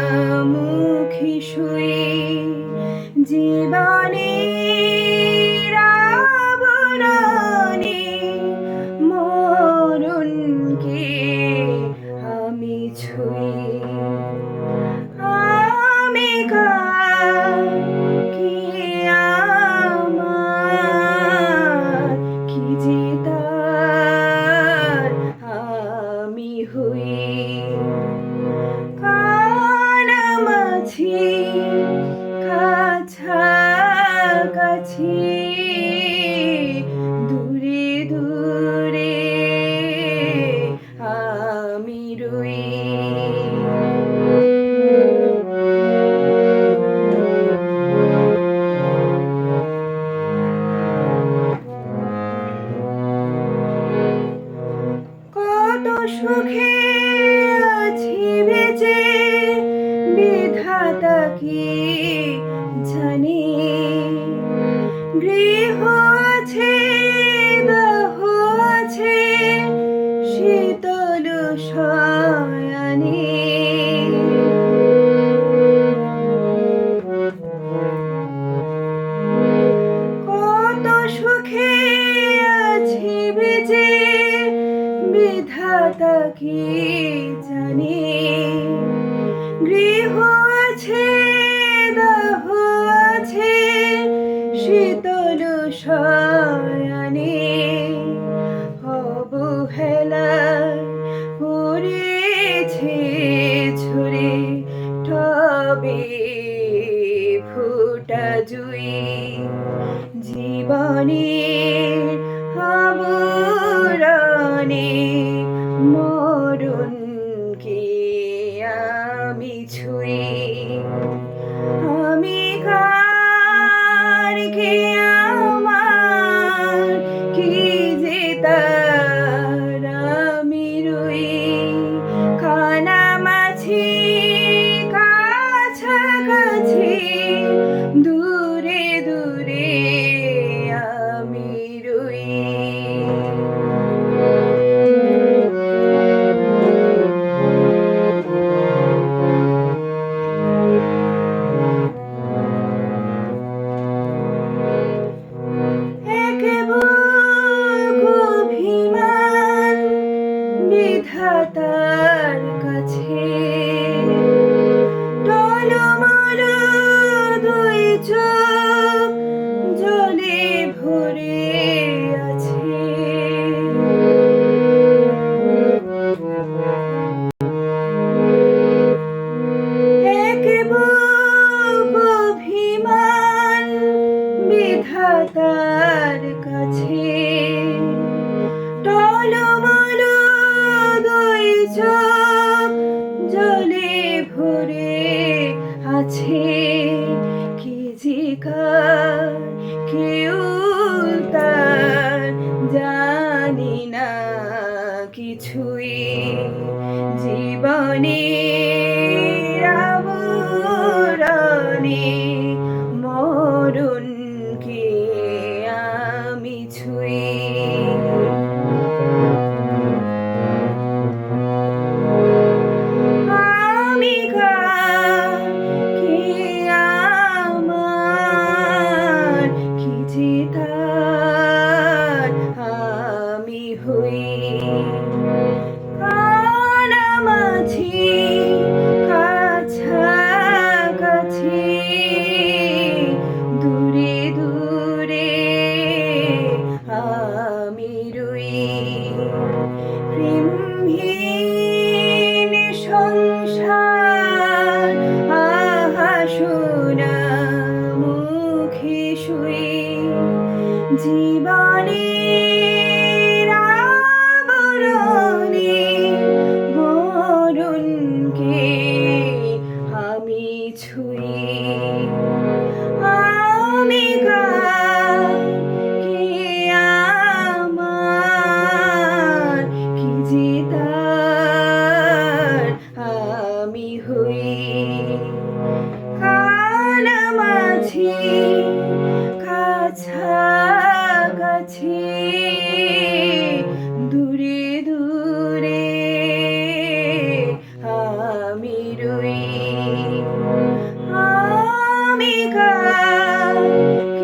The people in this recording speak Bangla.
করুণামুখী শুয়ে জীবন বিধাতা কি জানে। গৃহ আছে দাহ আছে শীতল শয়ানে। কত সুখে আছি বেজে বিধাতা কি গৃহ আছে দাহ আছে শীতল শয়ানে অবহেলায় পড়েছে ঝরে টবে ফুটা জুই আবরণে। Thank you. ভরে আছে। কি জিকার কেউ তার জানি না কিছুই। জীবনে আবরণে কি time